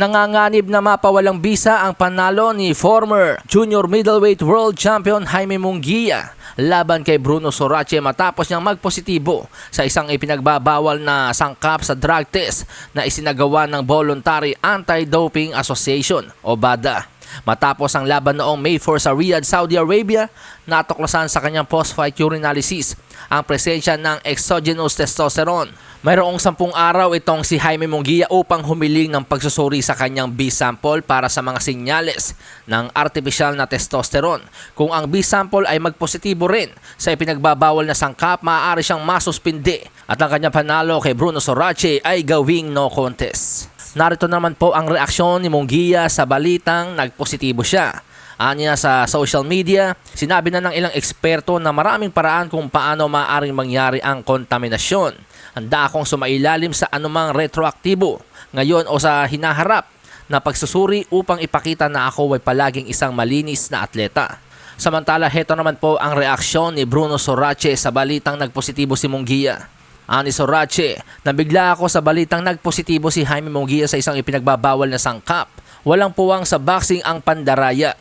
Nanganganib na mapawalang bisa ang panalo ni former junior middleweight world champion Jaime Munguia laban kay Bruno Sorache matapos niyang magpositibo sa isang ipinagbabawal na sangkap sa drug test na isinagawa ng Voluntary Anti-Doping Association o BADA. Matapos ang laban noong May 4 sa Riyadh, Saudi Arabia, natuklasan sa kanyang post-fight urinalysis ang presensya ng exogenous testosterone. Mayroong sampung araw itong si Jaime Munguia upang humiling ng pagsusuri sa kanyang B-sample para sa mga sinyales ng artificial na testosterone. Kung ang B-sample ay magpositibo rin sa ipinagbabawal na sangkap, maaari siyang masuspindi at ang kanyang panalo kay Bruno Sorache ay gawing no contest. Narito naman po ang reaksyon ni Munguia sa balitang nagpositibo siya. Anya sa social media, sinabi na ng ilang eksperto na maraming paraan kung paano maaring mangyari ang kontaminasyon. Handa akong sumailalim sa anumang retroaktibo ngayon o sa hinaharap na pagsusuri upang ipakita na ako ay palaging isang malinis na atleta. Samantala, heto naman po ang reaksyon ni Bruno Sorache sa balitang nagpositibo si Munguia. Ani Sorache, nabigla ako sa balitang nagpositibo si Jaime Munguia sa isang ipinagbabawal na sangkap. Walang puwang sa boxing ang pandaraya.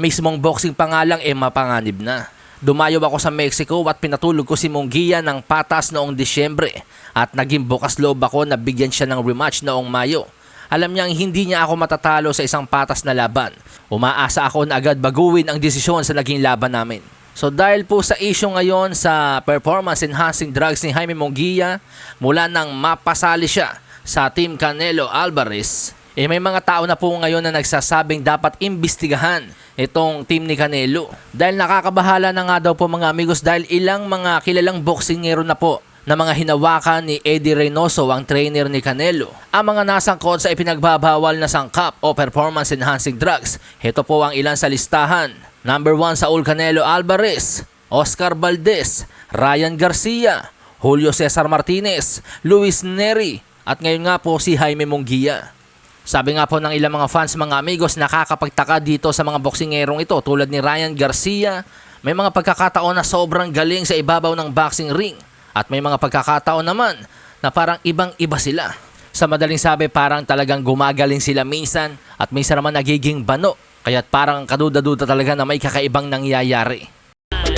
Mismong boxing pa nga lang eh mapanganib na. Dumayo ako sa Mexico at pinatulog ko si Munguia ng patas noong Disyembre at naging bukas loob ako na bigyan siya ng rematch noong Mayo. Alam niyang hindi niya ako matatalo sa isang patas na laban. Umaasa ako na agad baguhin ang desisyon sa naging laban namin. So dahil po sa issue ngayon sa performance enhancing drugs ni Jaime Munguia mula nang mapasali siya sa Team Canelo Alvarez, eh may mga tao na po ngayon na nagsasabing dapat imbestigahan itong team ni Canelo. Dahil nakakabahala na nga daw po mga amigos dahil ilang mga kilalang boksingero na po na mga hinawakan ni Eddie Reynoso ang trainer ni Canelo. Ang mga nasangkot sa ipinagbabawal na sangkap o performance enhancing drugs. Ito po ang ilan sa listahan. Number 1 Saul Canelo Alvarez, Oscar Valdez, Ryan Garcia, Julio Cesar Martinez, Luis Neri, at ngayon nga po si Jaime Munguia. Sabi nga po ng ilang mga fans, mga amigos, nakakapagtaka dito sa mga boksingerong ito tulad ni Ryan Garcia. May mga pagkakataon na sobrang galing sa ibabaw ng boxing ring at may mga pagkakataon naman na parang ibang-iba sila. Sa madaling sabi, parang talagang gumagaling sila minsan at minsan naman nagiging bano. Kaya't parang kaduda-duda talaga na may kakaibang nangyayari.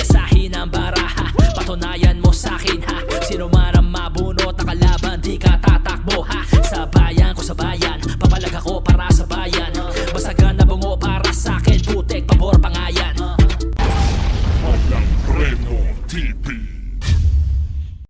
Sa ng baraha, patunayan mo sa akin ha. Sino man ang mabunot na kalaban, di ka tatakbo ha. Sa bayan